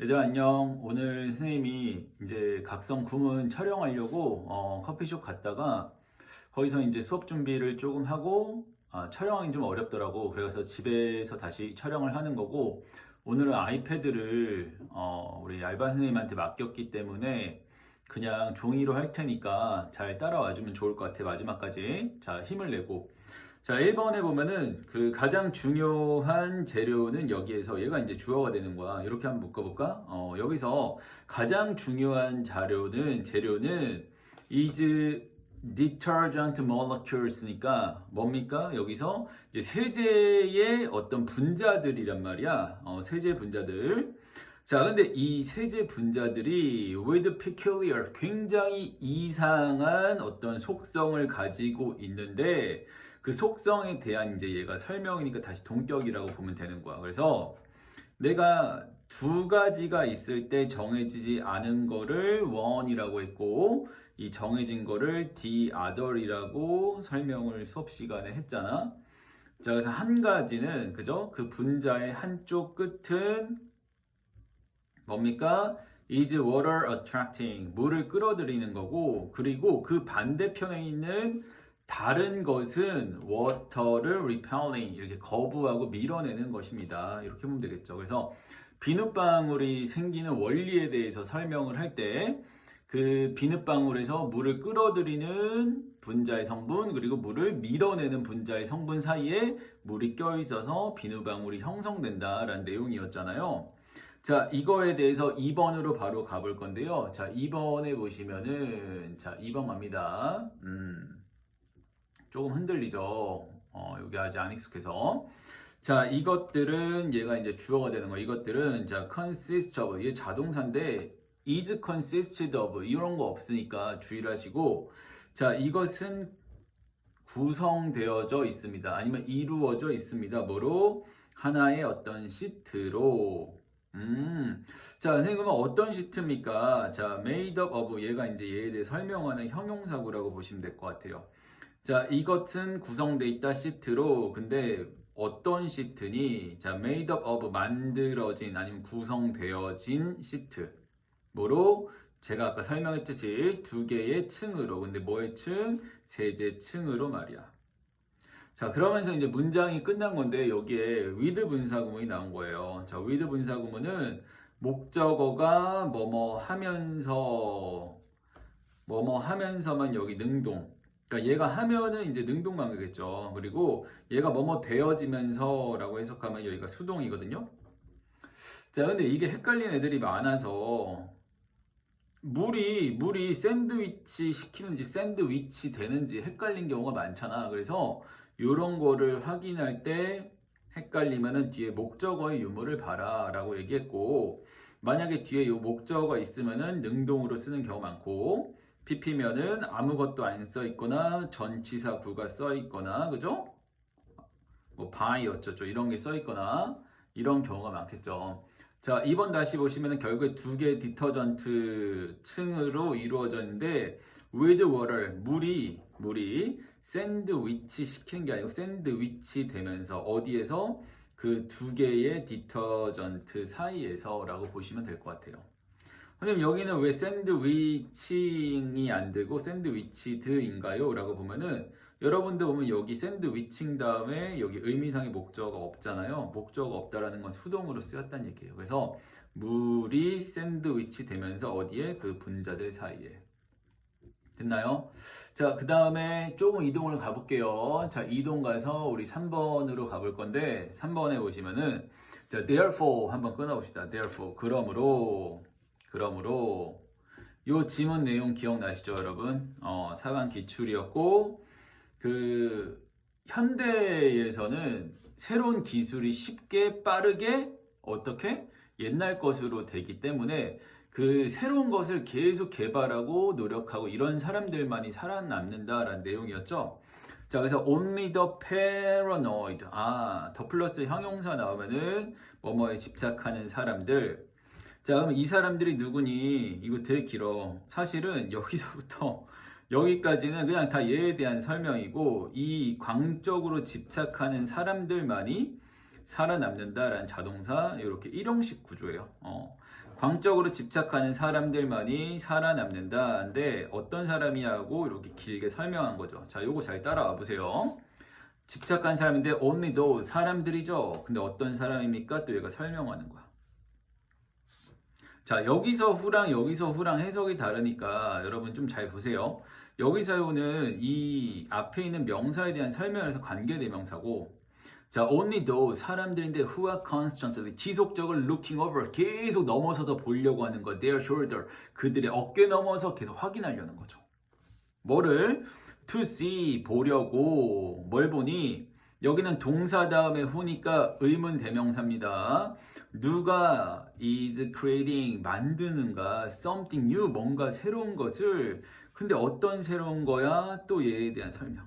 얘들아 안녕. 오늘 선생님이 이제 각성 구문 촬영하려고 어, 커피숍 갔다가 거기서 이제 수업 준비를 조금 하고 아, 촬영하기 좀 어렵더라고. 그래서 집에서 다시 촬영을 하는 거고 오늘은 아이패드를 어, 우리 알바 선생님한테 맡겼기 때문에 그냥 종이로 할 테니까 잘 따라와 주면 좋을 것 같아. 마지막까지. 자, 힘을 내고. 자, 1번에 보면은 그 가장 중요한 재료는 여기에서 얘가 이제 주어가 되는 거야. 이렇게 한번 묶어볼까? 어, 여기서 가장 중요한 자료는 재료는 is detergent molecules니까 뭡니까? 여기서 이제 세제의 어떤 분자들이란 말이야. 어, 세제 분자들. 자, 근데 이 세제 분자들이 with peculiar 굉장히 이상한 어떤 속성을 가지고 있는데 그 속성에 대한 이제 얘가 설명이니까 다시 동격이라고 보면 되는 거야. 그래서 내가 두 가지가 있을 때 정해지지 않은 거를 one이라고 했고 이 정해진 거를 the other이라고 설명을 수업 시간에 했잖아. 자, 그래서 한 가지는 그죠? 그 분자의 한쪽 끝은 뭡니까? is water attracting 물을 끌어들이는 거고 그리고 그 반대편에 있는 다른 것은 water를 repelling 이렇게 거부하고 밀어내는 것입니다. 이렇게 보면 되겠죠. 그래서 비눗방울이 생기는 원리에 대해서 설명을 할 때 그 비눗방울에서 물을 끌어들이는 분자의 성분 그리고 물을 밀어내는 분자의 성분 사이에 물이 껴 있어서 비눗방울이 형성된다라는 내용이었잖아요. 자, 이거에 대해서 2번으로 바로 가볼 건데요. 자, 2번에 보시면은 자, 2번 갑니다. 음. 조금 흔들리죠. 어, 여기 아직 안 익숙해서. 자, 이것들은 얘가 이제 주어가 되는 거. 이것들은 자, consist of 이게 자동사인데 is consisted of 이런 거 없으니까 주의를 하시고 자, 이것은 구성되어져 있습니다. 아니면 이루어져 있습니다. 뭐로? 하나의 어떤 시트로 음. 자, 선생님 그러면 어떤 시트입니까? 자, made up of 얘가 이제 얘에 대해 설명하는 형용사구라고 보시면 될 것 같아요. 자, 이것은 구성돼 있다 시트로 근데 어떤 시트니? 자, made up of 만들어진 아니면 구성되어진 시트. 뭐로? 제가 아까 설명했듯이 두 개의 층으로. 근데 뭐의 층? 세제 층으로 말이야. 자, 그러면서 이제 문장이 끝난 건데 여기에 with 분사구문이 나온 거예요. 자, with 분사구문은 목적어가 뭐뭐 하면서 뭐뭐 하면서만 여기 능동. 그러니까 얘가 하면은 이제 능동관계겠죠. 그리고 얘가 뭐뭐 되어지면서라고 해석하면 여기가 수동이거든요. 자, 근데 이게 헷갈리는 애들이 많아서 물이 물이 샌드위치 시키는지 샌드위치 되는지 헷갈린 경우가 많잖아. 그래서 이런 거를 확인할 때 헷갈리면은 뒤에 목적어의 유무를 봐라라고 얘기했고 만약에 뒤에 이 목적어가 있으면은 능동으로 쓰는 경우 많고 PP면은 아무것도 안 써 있거나 전치사 구가 써 있거나 그죠? 뭐 by 어쩌죠 이런 게 써 있거나 이런 경우가 많겠죠. 자, 2번 다시 보시면은 결국에 두 개의 디터전트 층으로 이루어져 있는데 with water 물이 물이 샌드위치 시키는 게 아니고 샌드위치 되면서 어디에서 그 두 개의 디터전트 사이에서라고 보시면 될 것 같아요. 선생님 여기는 왜 샌드위칭이 안 되고 샌드위치드인가요? 라고 보면은 여러분들 보면 여기 샌드위칭 다음에 여기 의미상의 목적어가 없잖아요. 목적어가 없다라는 건 수동으로 쓰였다는 얘기예요. 그래서 물이 샌드위치 되면서 어디에 그 분자들 사이에 됐나요? 자, 그 다음에 조금 이동을 가볼게요. 자, 이동 가서 우리 3번으로 가볼 건데, 3번에 보시면은, 자, therefore 한번 끊어봅시다. therefore. 그러므로, 그러므로, 요 지문 내용 기억나시죠, 여러분? 어, 사관 기출이었고, 그, 현대에서는 새로운 기술이 쉽게 빠르게, 어떻게? 옛날 것으로 되기 때문에 그 새로운 것을 계속 개발하고 노력하고 이런 사람들만이 살아남는다라는 내용이었죠. 자, 그래서 only the paranoid. 아, 더 플러스 형용사 나오면은 뭐뭐에 집착하는 사람들. 자, 그럼 이 사람들이 누구니? 이거 되게 길어. 사실은 여기서부터 여기까지는 그냥 다 얘에 대한 설명이고 이 광적으로 집착하는 사람들만이 살아남는다라는 자동사 이렇게 일형식 구조예요. 어. 광적으로 집착하는 사람들만이 살아남는다. 근데 어떤 사람이냐고 이렇게 길게 설명한 거죠. 자, 요거 잘 따라와 보세요. 집착한 사람인데 only those 사람들이죠. 근데 어떤 사람입니까? 또 얘가 설명하는 거야. 자, 여기서 후랑 여기서 후랑 해석이 다르니까 여러분 좀 잘 보세요. 여기서는 이 앞에 있는 명사에 대한 설명에서 관계대명사고 자, only those 사람들인데 who are constantly 지속적으로 looking over 계속 넘어서서 보려고 하는 거 their shoulder 그들의 어깨 넘어서 계속 확인하려는 거죠. 뭐를 to see 보려고 뭘 보니 여기는 동사 다음에 who니까 의문 대명사입니다. 누가 is creating 만드는가 something new 뭔가 새로운 것을 근데 어떤 새로운 거야 또 얘에 대한 설명.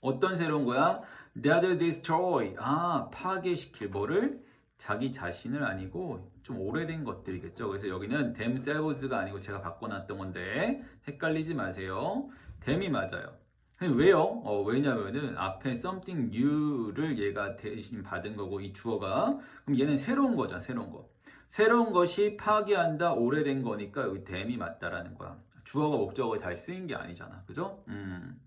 어떤 새로운 거야? That destroy. 아, 파괴시킬 뭐를? 자기 자신을 아니고 좀 오래된 것들이겠죠. 그래서 여기는 themselves가 아니고 제가 바꿔놨던 건데 헷갈리지 마세요. them이 맞아요. 왜요? 어, 왜냐면은 앞에 something new를 얘가 대신 받은 거고 이 주어가 그럼 얘는 새로운 거잖아. 새로운 거. 새로운 것이 파괴한다. 오래된 거니까 여기 them이 맞다라는 거야. 주어가 목적어에 다 쓰인 게 아니잖아. 그죠? 음.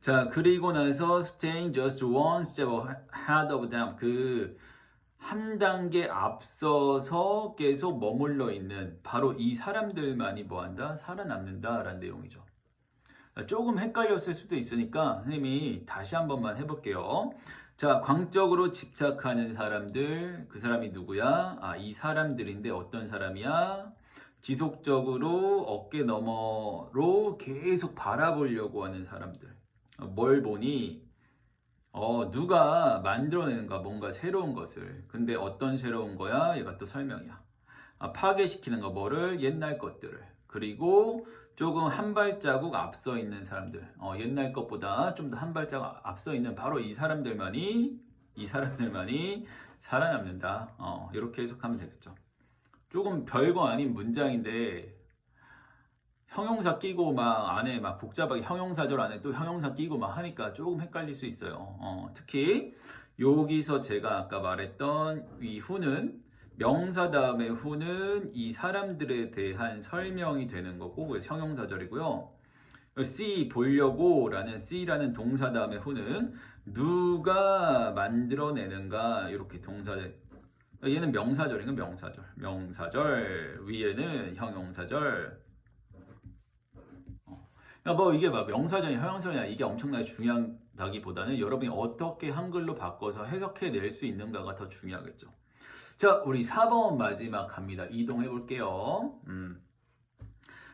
자, 그리고 나서 staying just one step ahead of them. 그 한 단계 앞서서 계속 머물러 있는 바로 이 사람들만이 뭐한다? 살아남는다라는 내용이죠. 조금 헷갈렸을 수도 있으니까 선생님이 다시 한 번만 해볼게요. 자, 광적으로 집착하는 사람들, 그 사람이 누구야? 아, 이 사람들인데 어떤 사람이야? 지속적으로 어깨 너머로 계속 바라보려고 하는 사람들. 뭘 보니 어 누가 만들어내는가 뭔가 새로운 것을 근데 어떤 새로운 거야 얘가 또 설명이야 아, 파괴시키는 거 뭐를 옛날 것들을 그리고 조금 한 발자국 앞서 있는 사람들. 어, 옛날 것보다 좀 더 한 발자국 앞서 있는 바로 이 사람들만이 이 사람들만이 살아남는다. 어, 이렇게 해석하면 되겠죠. 조금 별거 아닌 문장인데 형용사 끼고 막 안에 막 복잡하게 형용사절 안에 또 형용사 끼고 막 하니까 조금 헷갈릴 수 있어요. 어, 특히 여기서 제가 아까 말했던 이 후는 명사 다음에 후는 이 사람들에 대한 설명이 되는 거고 형용사절이고요. see 보려고 라는 see라는 동사 다음에 후는 누가 만들어내는가 이렇게 동사 얘는 명사절인가 명사절 명사절 위에는 형용사절 그러니까 뭐 이게 막 명사전이 형용사전이야 이게 엄청나게 중요하다기보다는 여러분이 어떻게 한글로 바꿔서 해석해 낼 수 있는가가 더 중요하겠죠. 자, 우리 4번 마지막 갑니다. 이동해 볼게요. 음.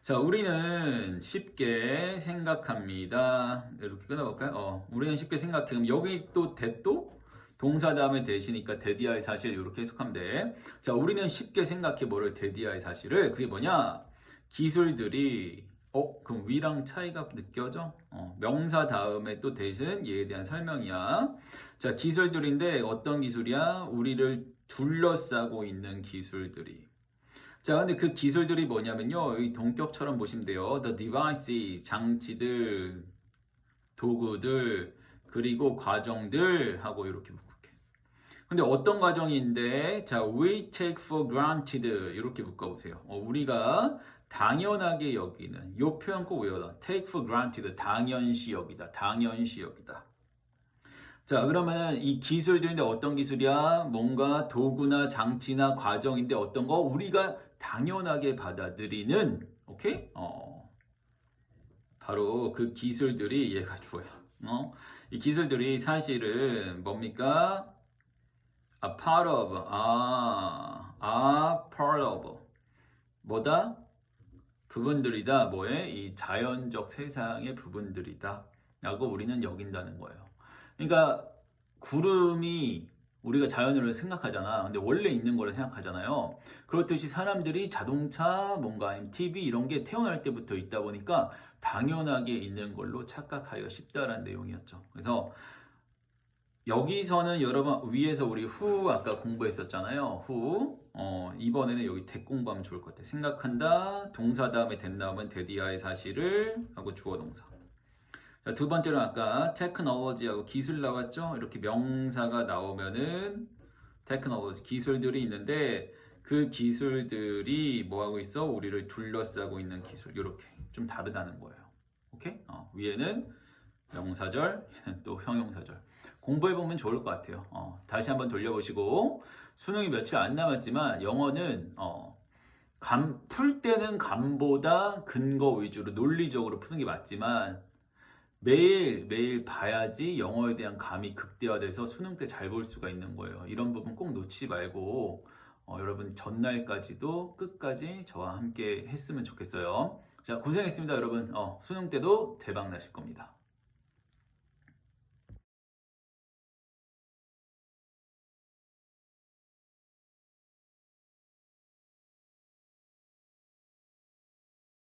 자, 우리는 쉽게 생각합니다. 이렇게 끊어볼까요? 어, 우리는 쉽게 생각해. 그럼 여기 또 대또 동사 다음에 대시니까 대디아의 사실 이렇게 해석하면 돼. 자, 우리는 쉽게 생각해 뭐를 대디아의 사실을 그게 뭐냐? 기술들이 어, 그럼 위랑 차이가 느껴져? 어, 명사 다음에 또 대신 얘에 대한 설명이야. 자, 기술들인데 어떤 기술이야? 우리를 둘러싸고 있는 기술들이. 자, 근데 그 기술들이 뭐냐면요. 이 동격처럼 보시면 돼요. The devices, 장치들, 도구들, 그리고 과정들 하고 이렇게 묶을게. 근데 어떤 과정인데, 자, we take for granted 이렇게 묶어보세요. 어, 우리가 당연하게 여기는 이 표현 꼭 외워라. take for granted 당연시 여기다. 당연시 여기다. 자 그러면 이 기술들인데 어떤 기술이야? 뭔가 도구나 장치나 과정인데 어떤 거 우리가 당연하게 받아들이는 오케이? 어 바로 그 기술들이 얘가 주어야. 어? 이 기술들이 사실은 뭡니까? a part of 아, a part of 뭐다? 부분들이다. 뭐에? 이 자연적 세상의 부분들이다. 라고 우리는 여긴다는 거예요. 그러니까 구름이 우리가 자연으로 생각하잖아. 근데 원래 있는 거를 생각하잖아요. 그렇듯이 사람들이 자동차, 뭔가 TV 이런 게 태어날 때부터 있다 보니까 당연하게 있는 걸로 착각하여 싶다라는 내용이었죠. 그래서 여기서는 여러분 위에서 우리 후 아까 공부했었잖아요. 후 어, 이번에는 여기 대 공부하면 좋을 것 같아. 생각한다. 동사 다음에 된 다음은 데디아의 사실을 하고 주어 동사. 자, 두 번째로 아까 테크놀로지하고 기술 나왔죠? 이렇게 명사가 나오면은 테크놀로지 기술들이 있는데 그 기술들이 뭐 하고 있어? 우리를 둘러싸고 있는 기술. 이렇게 좀 다르다는 거예요. 오케이? 어, 위에는 명사절, 또 형용사절. 공부해 보면 좋을 것 같아요. 어, 다시 한번 돌려보시고 수능이 며칠 안 남았지만 영어는 어, 감, 풀 때는 감보다 근거 위주로 논리적으로 푸는 게 맞지만 매일 매일 봐야지 영어에 대한 감이 극대화돼서 수능 때 잘 볼 수가 있는 거예요. 이런 부분 꼭 놓치지 말고 어, 여러분 전날까지도 끝까지 저와 함께 했으면 좋겠어요. 자 고생했습니다, 여러분. 어, 수능 때도 대박 나실 겁니다.